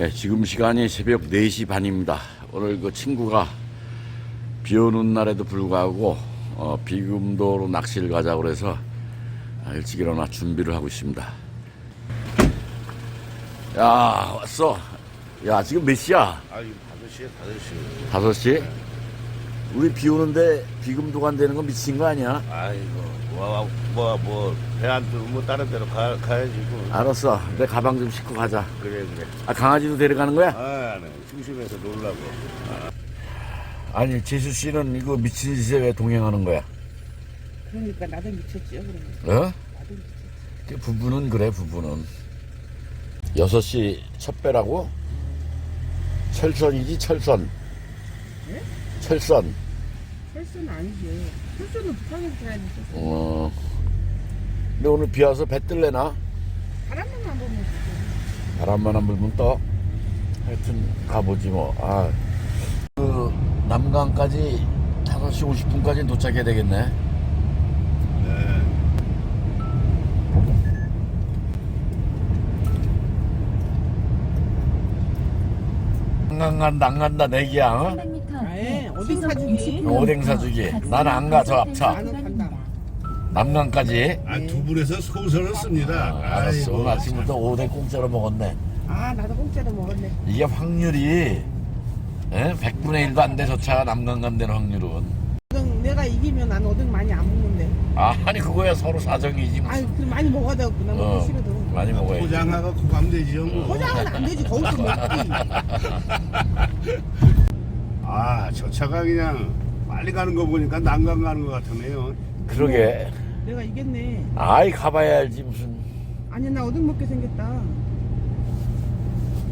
예, 지금 시간이 새벽 4시 반입니다. 오늘 그 친구가 비 오는 날에도 불구하고 어, 비금도로 낚시를 가자고 그래서 아, 일찍 일어나 준비를 하고 있습니다. 야, 왔어. 야, 지금 몇 시야? 아, 이거 5시에 5시. 5시? 우리 비 오는데 비금도가 안 되는 건 미친 거 아니야? 아이고, 뭐, 뭐, 뭐, 배안 뜨면 뭐 다른 데로 가, 가야지. 뭐. 알았어. 내 가방 좀 싣고 가자. 그래, 그래. 아, 강아지도 데려가는 거야? 아, 네. 심심해서 놀라고. 아니, 재수 씨는 이거 미친 짓에 왜 동행하는 거야? 그러니까 나도 미쳤지요 그러면 어? 나도 미쳤지 그 부부는 그래 부부는 6시 첫 배라고? 철선이지 철선 네? 철선 헬스는 아니지. 헬스는 부산에서 가야지. 어. 근데 오늘 비 와서 배 뜰래나? 바람만 안 보면 좋지. 바람만 안 불면 떠. 하여튼 가보지 뭐. 아. 그 남강까지 5시 50분까지 도착해야 되겠네. 네. 남강 간다 안 간다 내기야. 어? 300m 오뎅 사주기. 오뎅 어, 사주기. 나는 안 가, 저 앞차. 남강까지. 아, 두불에서 소설을 씁니다. 아, 알았어. 오늘 아침부터 오뎅 공짜로 먹었네. 아, 나도 공짜로 먹었네. 이게 확률이 예? 100분의 1도 안 돼, 저 차가 남강 간다는 확률은. 내가 이기면 난 오뎅 많이 안 먹는데. 아, 아니, 그거야 서로 사정이지. 뭐. 아유, 그 많이 먹어도 나 먹기 어. 어, 많이 먹어야 지 포장하고 구감되지요. 포장은 안 되지. 거기서 먹지. 아, 저 차가 그냥 빨리 가는 거 보니까 난강 가는 것 같으네요. 그러게. 내가 이겼네 아이, 가봐야 알지, 무슨. 아니 나 오뎅 먹게 생겼다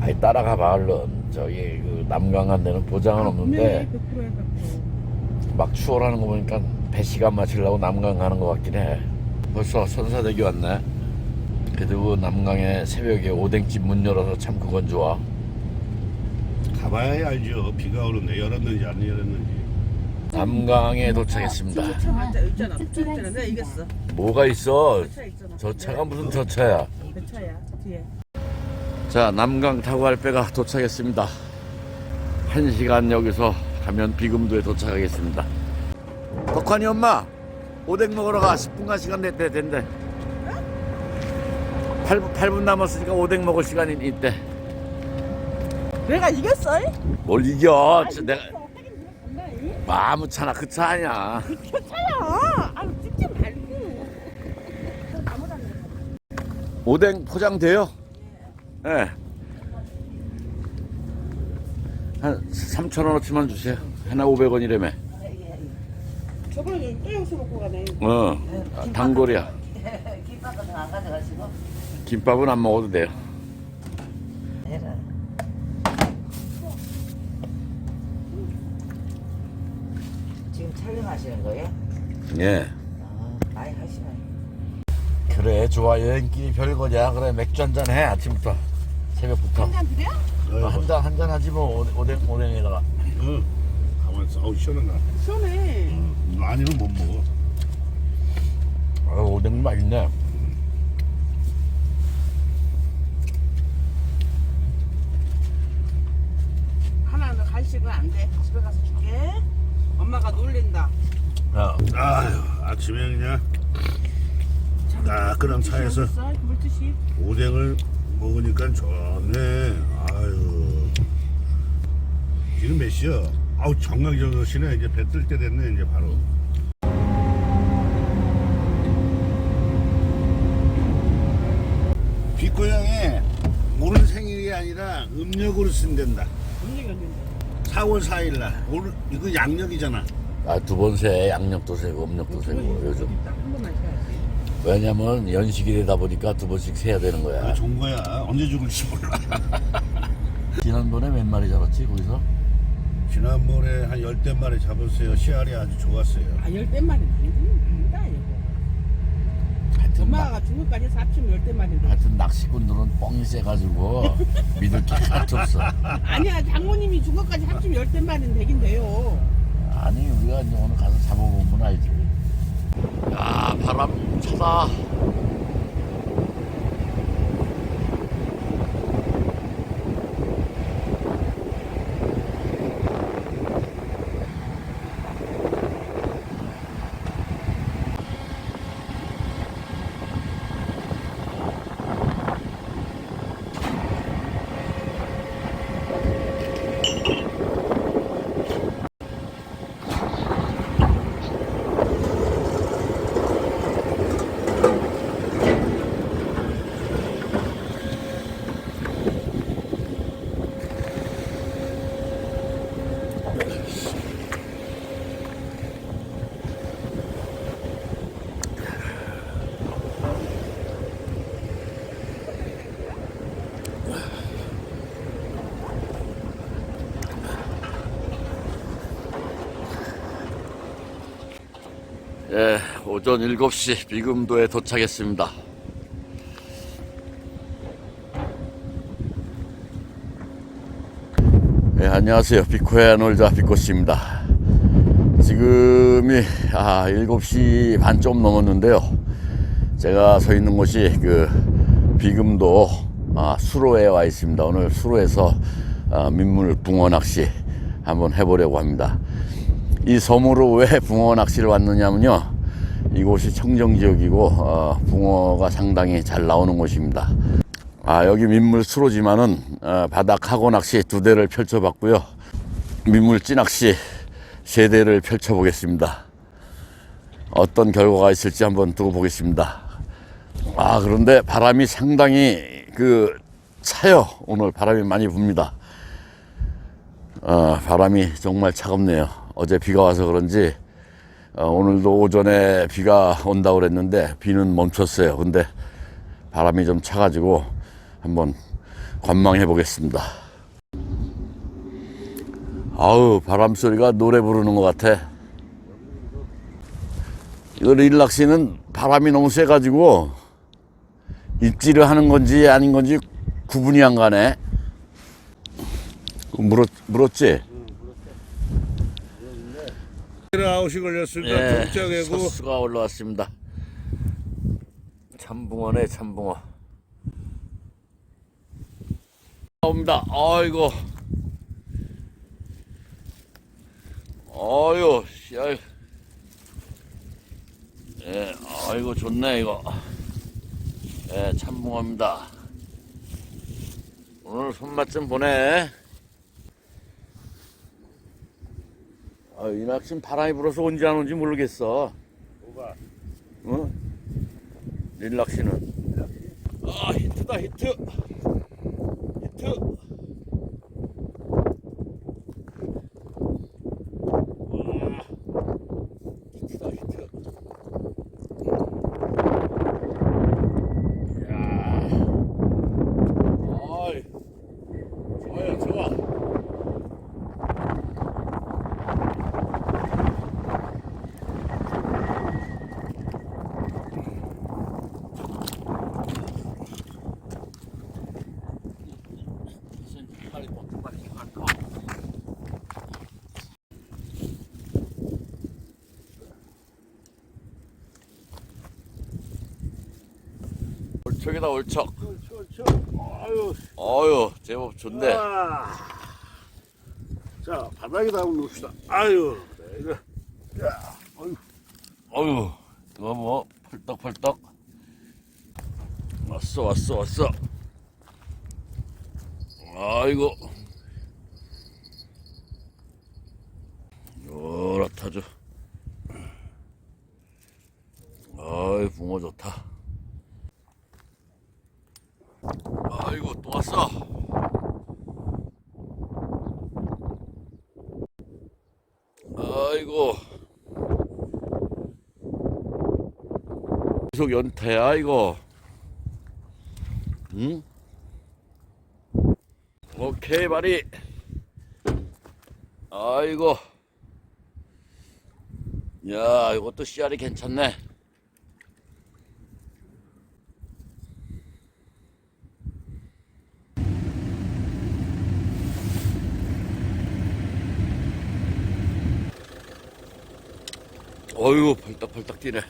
아이, 따라가 봐, 얼른. 저기, 그, 남강 간 데는 보장은 아, 없는데, 분명히 100%야 100%막 추월하는 거 보니까 배 시간 맞추려고 남강 가는 것 같긴 해. 벌써 선사대교 왔네. 그래도 그 남강에 새벽에 오뎅집 문 열어서 참 그건 좋아. 가봐야 알죠. 비가 오는데 열었는지 안 열었는지. 남강에 도착했습니다. 차 맞자 있잖아 차 있잖아 내가 이겼어 뭐가 있어? 차 있잖아 저 차가 무슨 저 차야? 그 차야 뒤에 자, 남강 타고 갈 배가 도착했습니다. 한 시간 여기서 가면 비금도에 도착하겠습니다. 덕환이 엄마, 오뎅 먹으러 가. 10분간 시간 됐대, 된대. 8분, 8분 남았으니까 오뎅 먹을 시간이 있대. 내가 이겼어? 뭘 이겨? 저 내가 아무 차나 그 차 아니야. 차야 아 찍지 말고 오뎅 포장돼요? 예. 네. 한 3,000원어치만 주세요. 하나 500원이라며. 저번에 또 여기서 먹고 가네 어, 아, 단골이야. 김밥은 안 가져가시고 김밥은 안 먹어도 돼요. 하시는 거예요? 예. 아, 많이 하시네. 그래, 좋아. 여행길이 별거냐. 그래, 맥주 한 잔 해, 아침부터. 새벽부터. 한잔 드려? 어, 한 잔, 한 잔 하지 뭐, 오- 오뎅, 오뎅에다가. 응. 가만 있어. 아우, 시원하다. 시원해 많이는 못 먹어. 어, 오뎅 맛있네. 하나 너 간식은 안 돼 집에 가서 줄게 엄마가 놀린다 야, 아유, 아침에 그냥 따끈한 차에서 오뎅을 먹으니까 좋네. 아유. 지금 몇 시야? 아우, 정말 저러시네. 이제 배 뜰 때 됐네, 이제 바로. 빅고양이 오늘 생일이 아니라 음력으로 쓴댄다. 음식이 언제 4월 4일 날. 오늘 이거 양력이잖아. 아, 두 번 세, 양력도 세고, 음력도 세고, 요즘. 한 번만 해야지 왜냐면 연식이 되다 보니까 두 번씩 세야 되는 아, 거야. 좋은 거야. 언제 죽을지 몰라. 지난번에 몇 마리 잡았지, 거기서? 지난번에 한 열댓 마리 잡았어요. 씨알이 아주 좋았어요. 아 열댓 마리 아니다 이거 하여튼, 엄마가 중국까지 사춤 열댓 마리인데 하여튼 낚시꾼들은 뻥이 세가지고 믿을 게 하나도 없어. 아니야 장모님이 중국까지 합치면 열댓 마리는 되긴 돼요 아니 우리가 이제 오늘 가서 잡아보면 알지. 야 바람 차다. 예, 오전 7시 비금도에 도착했습니다. 예, 안녕하세요. 비코야 놀자 비코씨입니다. 지금이 아, 7시 반 좀 넘었는데요. 제가 서 있는 곳이 그 비금도 아, 수로에 와 있습니다. 오늘 수로에서 아, 민물 붕어 낚시 한번 해보려고 합니다. 이 섬으로 왜 붕어 낚시를 왔느냐면요. 이곳이 청정 지역이고 어, 붕어가 상당히 잘 나오는 곳입니다. 아 여기 민물 수로지만은 어, 바닥 하고 낚시 두 대를 펼쳐봤고요. 민물 찌낚시 세 대를 펼쳐보겠습니다. 어떤 결과가 있을지 한번 두고 보겠습니다. 아 그런데 바람이 상당히 그 차요. 오늘 바람이 많이 붑니다. 어, 바람이 정말 차갑네요. 어제 비가 와서 그런지 어, 오늘도 오전에 비가 온다고 그랬는데 비는 멈췄어요. 근데 바람이 좀 차가지고 한번 관망해 보겠습니다. 아우 바람 소리가 노래 부르는 것 같아. 이거 릴락시는 바람이 너무 세가지고 입질을 하는 건지 아닌 건지 구분이 안 가네. 물었, 물었지? 아웃이 걸렸으니까 예, 동작이고 첫수가 올라왔습니다. 참붕어네 참붕어. 나옵니다. 아이고. 아유, 씨알. 예, 아이고 좋네 이거. 예, 참붕어입니다. 오늘 손맛 좀 보네. 아, 이 낚시는 바람이 불어서 온지 안 온지 모르겠어. 뭐가 어? 릴락시는. 아, 히트다, 히트. 히트. 와, 히트다, 히트. 이야. 아이, 좋아요, 좋아. 올척이다 올척 아유. 어유 제법 좋네. 아. 자 바닥에다 한번 놓읍시다. 아유. 야 아유 어유 이거 뭐 펄떡펄떡. 왔어 왔어 왔어. 아이고. 요렇다죠 아이 붕어 좋다 아이고 또 왔어. 아이고. 계속 연타야 이거 응? 오케이 바리. 아이고. 야 이것도 씨알이 괜찮네 어휴 벌떡 벌떡 뛰네.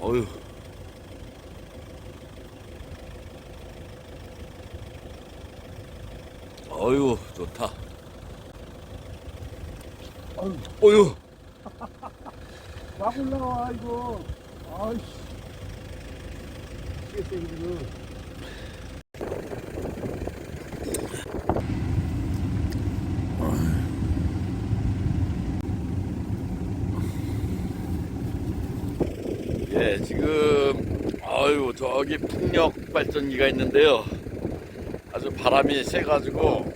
어휴. 어휴 좋다. 어휴. 막 올라와 이거. 아이씨. 미치겠어 지금 예 지금 아유 저기 풍력 발전기가 있는데요. 아주 바람이 세가지고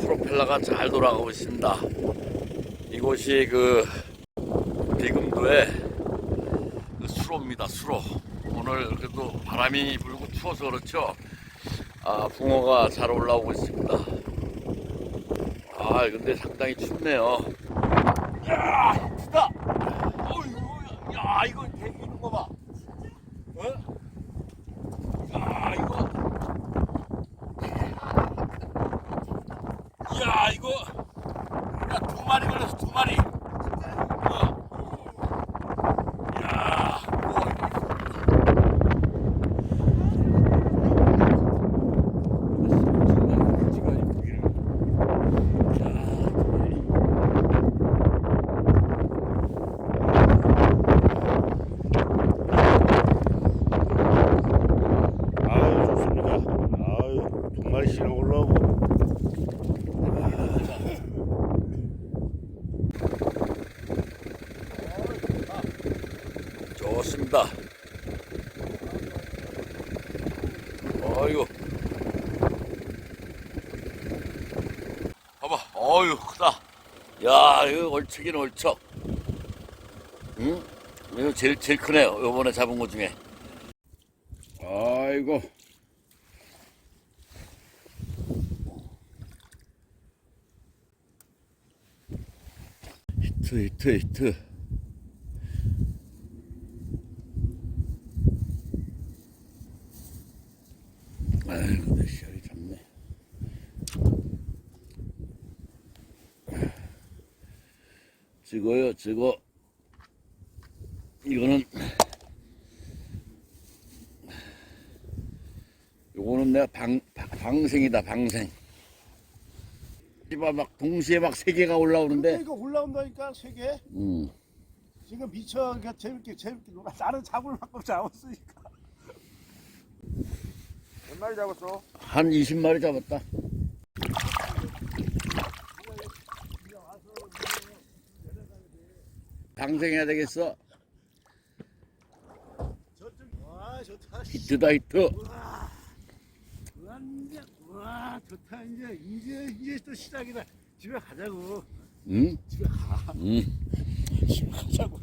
프로펠러가 잘 돌아가고 있습니다. 이곳이 그 비금도의 그 수로입니다 수로. 오늘 그래도 바람이 불고 추워서 그렇죠. 아 붕어가 잘 올라오고 있습니다. 아 근데 상당히 춥네요. 야 크다! 어이구 야 이거 대기는 거 봐. 어? 야 이거. 야 이거. 야 두 마리 걸렸어 두 마리. 어. 야. 아유 좋습니다. 아유 두 마리씩 올라오고. 좋습니다. 어이구. 봐봐, 어유 크다. 야, 이거 얼척이네, 얼척. 응? 이거 제일, 제일 크네요. 요번에 잡은 것 중에. 아이고. 히트, 히트, 히트. 아이고, 내 시알이 잡네. 찍어요, 찍어. 이거는, 요거는 내가 방, 방- 방생이다, 방생. 이봐, 막, 동시에 막 세 개가 올라오는데, 이거 올라온다니까 세 개. 음, 지금 미쳐 그냥 재밌게 재밌게 놀아. 나는 잡을 만큼 잡았으니까. 몇 마리 잡았어? 한 20마리 잡았다. 방생해야 되겠어. 와. 히트다, 히트. 완전 와 좋다 이제 이제 이제 또 시작이다. 집에 가자고. 응? 집에 가. 응. 집에 가자고.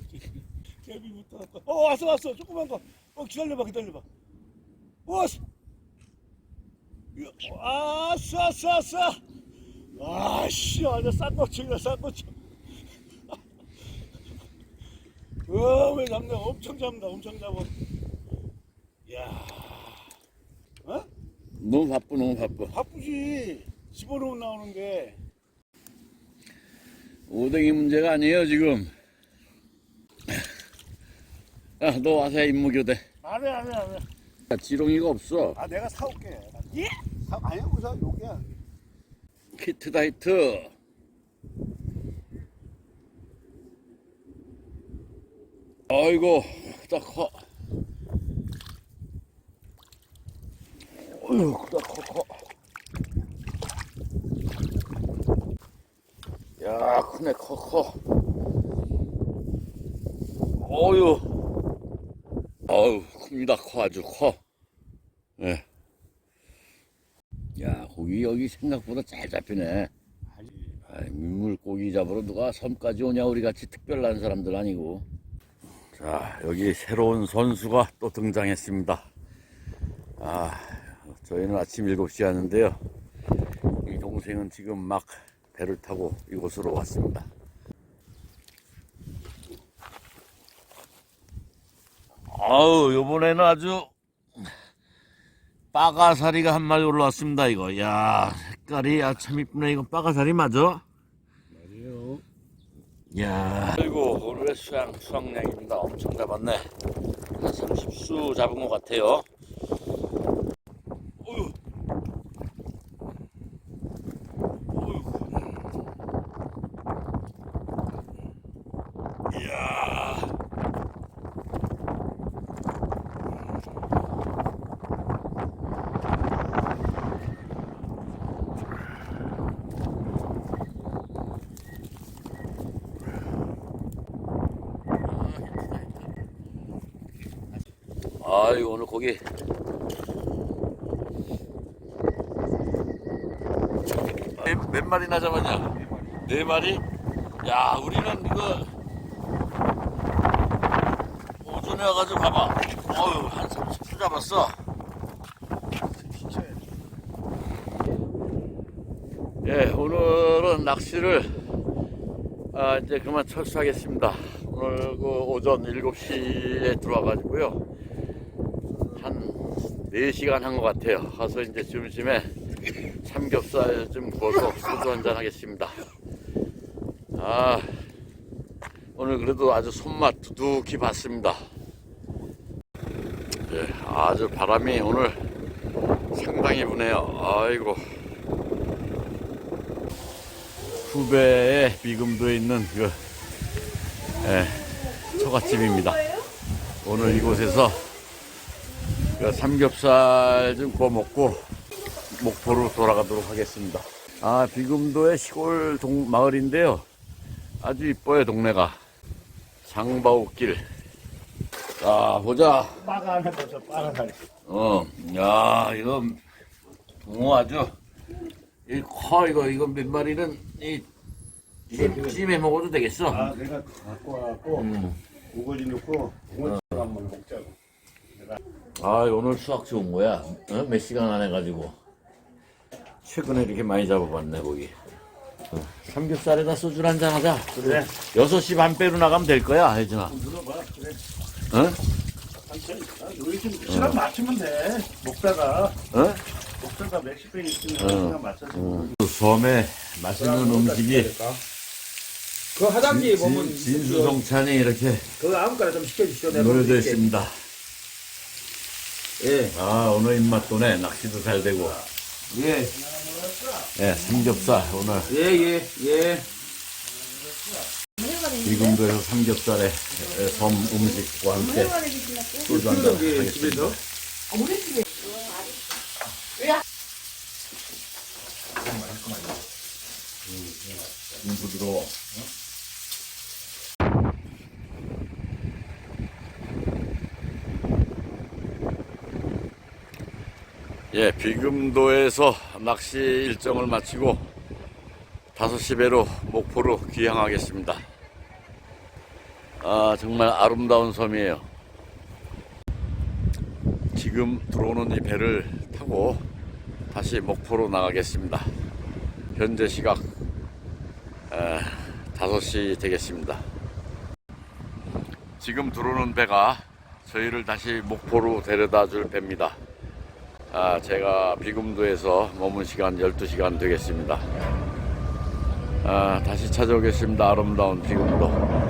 개비부터. 어 왔어 왔어 조그만 거. 어 기다려봐 기다려봐. 왔어. 이거, 왔어 왔어 왔어. 아씨 완전 싼거 치다 싼거 치. 어왜 잡네 엄청 잡는다 엄청 잡아. 야. 어? 너무 바빠, 너무 바빠. 바쁘지. 집어넣으면 나오는데. 오뎅이 문제가 아니에요, 지금. 야, 너 와서 해, 임무교대. 안 해, 안 해, 안 해. 야, 지렁이가 없어. 아, 내가 사올게. 예? 사, 아니야, 우선 여기야. 히트다, 히트. 아이고, 크다, 커. 어휴, 크다, 커, 커. 야, 크네, 커, 커. 어휴. 어휴, 큽니다, 커, 아주 커. 예. 야, 고기 여기 생각보다 잘 잡히네. 아, 민물고기 잡으러 누가 섬까지 오냐, 우리 같이 특별한 사람들 아니고. 자, 여기 새로운 선수가 또 등장했습니다. 아, 저희는 아침 7시에 하는데요. 이 동생은 지금 막 배를 타고 이곳으로 왔습니다. 아우, 요번에는 아주 빠가사리가 한 마리 올라왔습니다, 이거. 야 색깔이 아, 참 이쁘네. 이거 빠가사리 맞아? 아니에요. 야 수양, 수확량입니다. 엄청 잡았네. 한 30수 잡은 것 같아요. 어휴. 어휴. 이야. 아이고 오늘 고기 몇, 몇 마리나 잡았냐? 네 마리? 야 우리는 이거 오전에 와가지고 봐봐 어휴 한 30수 잡았어 예 오늘은 낚시를 아, 이제 그만 철수하겠습니다 오늘 그 오전 7시에 들어와가지고요. 한 4시간 한 것 같아요. 가서 이제 점심에 삼겹살 좀 구워서 소주 한잔 하겠습니다. 아, 오늘 그래도 아주 손맛 두둑히 봤습니다. 예, 아주 바람이 오늘 상당히 부네요. 아이고. 후배에 비금도에 있는 그 예, 처갓집입니다. 오늘 이곳에서 그 삼겹살 좀 구워 먹고 목포로 돌아가도록 하겠습니다. 아 비금도의 시골 동 마을인데요. 아주 이뻐요 동네가. 장바옥길. 자 보자. 빠가 하나 벌써 빠가 살. 어, 야, 이거 붕어 아주 이 커 이거 이거 몇 마리는 이 찜, 찜해 먹어도 되겠어. 아 내가 갖고 와갖고 음. 우거지 넣고 붕어 찜 한번 먹자고. 아, 오늘 수학 좋은 거야. 어? 몇 시간 안 해가지고 최근에 이렇게 많이 잡아봤네 거기. 어, 삼겹살에다 소주 한잔 하자. 그래. 6시 반 빼로 나가면 될 거야, 혜진아. 눌러봐. 그래. 어? 한참 아, 여기 좀 시간 맞추면 돼. 먹다가 어? 먹다가 몇십 배 있으면 어. 시간 맞춰서. 섬에 맛있는 음식이 그 하단기에 보면 진, 진수성찬이 이렇게 그 아무거나 좀 시켜주시오. 내가 먹을게. 있습니다. 예, 아 오늘 입맛 도네. 낚시도 잘 되고. 예, 예 삼겹살 오늘. 예, 예, 예. 이금도에서 삼겹살에 예, 섬 음식과 함께 소주 한잔 그게 하겠습니다. 집에서? 음, 부드러워 예 비금도에서 낚시 일정을 마치고 5시 배로 목포로 귀향하겠습니다. 아 정말 아름다운 섬이에요. 지금 들어오는 이 배를 타고 다시 목포로 나가겠습니다. 현재 시각 에, 5시 되겠습니다. 지금 들어오는 배가 저희를 다시 목포로 데려다 줄 배입니다 아, 제가 비금도에서 머문 시간 12시간 되겠습니다. 아, 다시 찾아오겠습니다. 아름다운 비금도